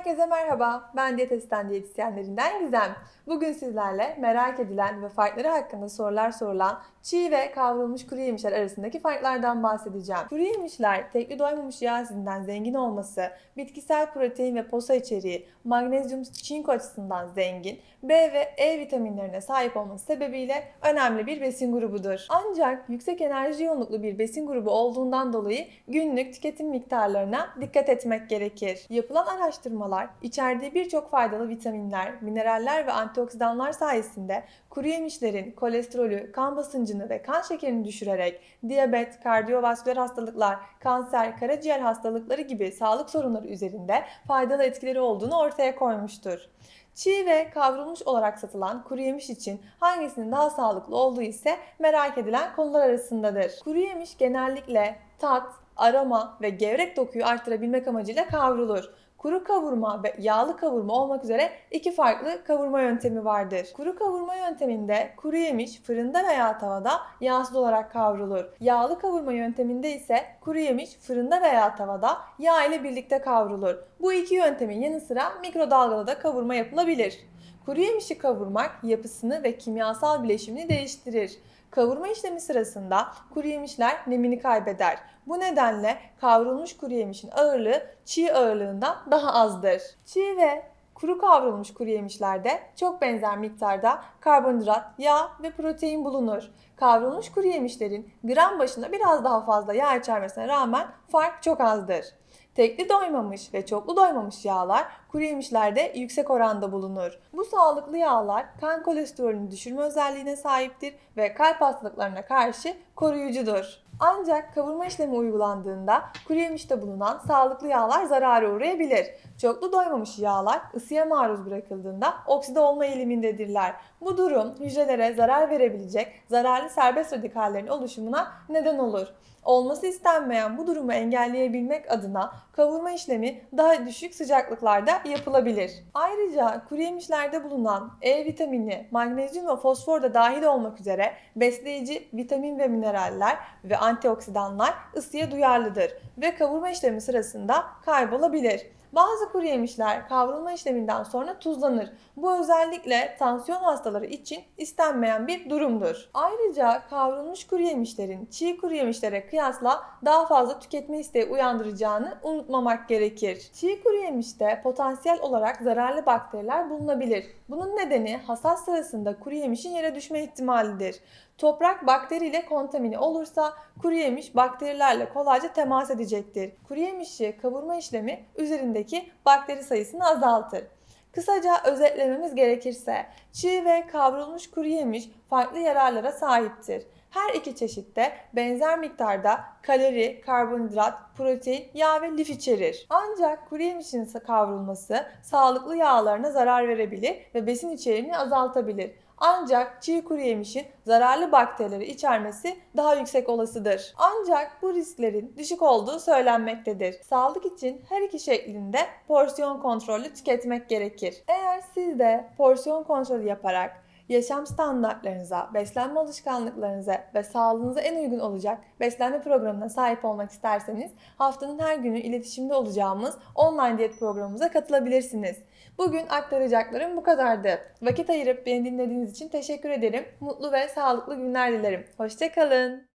Herkese merhaba. Ben diyetisyen diyetisyenlerinden Gizem. Bugün sizlerle merak edilen ve farkları hakkında sorular sorulan çiğ ve kavrulmuş kuru yemişler arasındaki farklardan bahsedeceğim. Kuru yemişler tekli doymamış yağ asidinden zengin olması, bitkisel protein ve posa içeriği, magnezyum, çinko açısından zengin, B ve E vitaminlerine sahip olması sebebiyle önemli bir besin grubudur. Ancak yüksek enerji yoğunluklu bir besin grubu olduğundan dolayı günlük tüketim miktarlarına dikkat etmek gerekir. Yapılan araştırmalar içerdiği birçok faydalı vitaminler, mineraller ve antioksidanlar sayesinde kuru yemişlerin kolesterolü, kan basıncını ve kan şekerini düşürerek diyabet, kardiyovasküler hastalıklar, kanser, karaciğer hastalıkları gibi sağlık sorunları üzerinde faydalı etkileri olduğunu ortaya koymuştur. Çiğ ve kavrulmuş olarak satılan kuru yemiş için hangisinin daha sağlıklı olduğu ise merak edilen konular arasındadır. Kuru yemiş genellikle tat, aroma ve gevrek dokuyu artırabilmek amacıyla kavrulur. Kuru kavurma ve yağlı kavurma olmak üzere iki farklı kavurma yöntemi vardır. Kuru kavurma yönteminde kuru yemiş fırında veya tavada yağsız olarak kavrulur. Yağlı kavurma yönteminde ise kuru yemiş fırında veya tavada yağ ile birlikte kavrulur. Bu iki yöntemin yanı sıra mikrodalgada da kavurma yapılabilir. Kuru yemişi kavurmak yapısını ve kimyasal bileşimini değiştirir. Kavurma işlemi sırasında kuru yemişler nemini kaybeder. Bu nedenle kavrulmuş kuru yemişin ağırlığı çiğ ağırlığından daha azdır. Çiğ ve kuru kavrulmuş kuru yemişlerde çok benzer miktarda karbonhidrat, yağ ve protein bulunur. Kavrulmuş kuru yemişlerin gram başına biraz daha fazla yağ içermesine rağmen fark çok azdır. Tekli doymamış ve çoklu doymamış yağlar kuru yemişlerde yüksek oranda bulunur. Bu sağlıklı yağlar kan kolesterolünü düşürme özelliğine sahiptir ve kalp hastalıklarına karşı koruyucudur. Ancak kavurma işlemi uygulandığında kuru yemişte bulunan sağlıklı yağlar zarara uğrayabilir. Çoklu doymamış yağlar ısıya maruz bırakıldığında okside olma eğilimindedirler. Bu durum hücrelere zarar verebilecek zararlı serbest radikallerin oluşumuna neden olur. Olması istenmeyen bu durumu engelleyebilmek adına kavurma işlemi daha düşük sıcaklıklarda yapılabilir. Ayrıca kuru yemişlerde bulunan E vitamini, magnezyum ve fosfor da dahil olmak üzere besleyici vitamin ve mineraller ve antioksidanlar ısıya duyarlıdır ve kavurma işlemi sırasında kaybolabilir. Bazı kuru yemişler kavrulma işleminden sonra tuzlanır. Bu özellikle tansiyon hastaları için istenmeyen bir durumdur. Ayrıca kavrulmuş kuru yemişlerin çiğ kuru yemişlere kıyasla daha fazla tüketme isteği uyandıracağını unutmamak gerekir. Çiğ kuru yemişte potansiyel olarak zararlı bakteriler bulunabilir. Bunun nedeni hasat sırasında kuru yemişin yere düşme ihtimalidir. Toprak bakteriyle kontamine olursa kuru yemiş bakterilerle kolayca temas edecektir. Kuru yemişi kavurma işlemi üzerindeki bakteri sayısını azaltır. Kısaca özetlememiz gerekirse çiğ ve kavrulmuş kuru yemiş farklı yararlara sahiptir. Her iki çeşitte benzer miktarda kalori, karbonhidrat, protein, yağ ve lif içerir. Ancak kuru yemişin kavrulması sağlıklı yağlarına zarar verebilir ve besin içeriğini azaltabilir. Ancak çiğ kuru yemişin zararlı bakterileri içermesi daha yüksek olasıdır. Ancak bu risklerin düşük olduğu söylenmektedir. Sağlık için her iki şeklinde porsiyon kontrollü tüketmek gerekir. Eğer siz de porsiyon kontrolü yaparak yaşam standartlarınıza, beslenme alışkanlıklarınıza ve sağlığınıza en uygun olacak beslenme programına sahip olmak isterseniz haftanın her günü iletişimde olacağımız online diyet programımıza katılabilirsiniz. Bugün aktaracaklarım bu kadardı. Vakit ayırıp beni dinlediğiniz için teşekkür ederim. Mutlu ve sağlıklı günler dilerim. Hoşçakalın.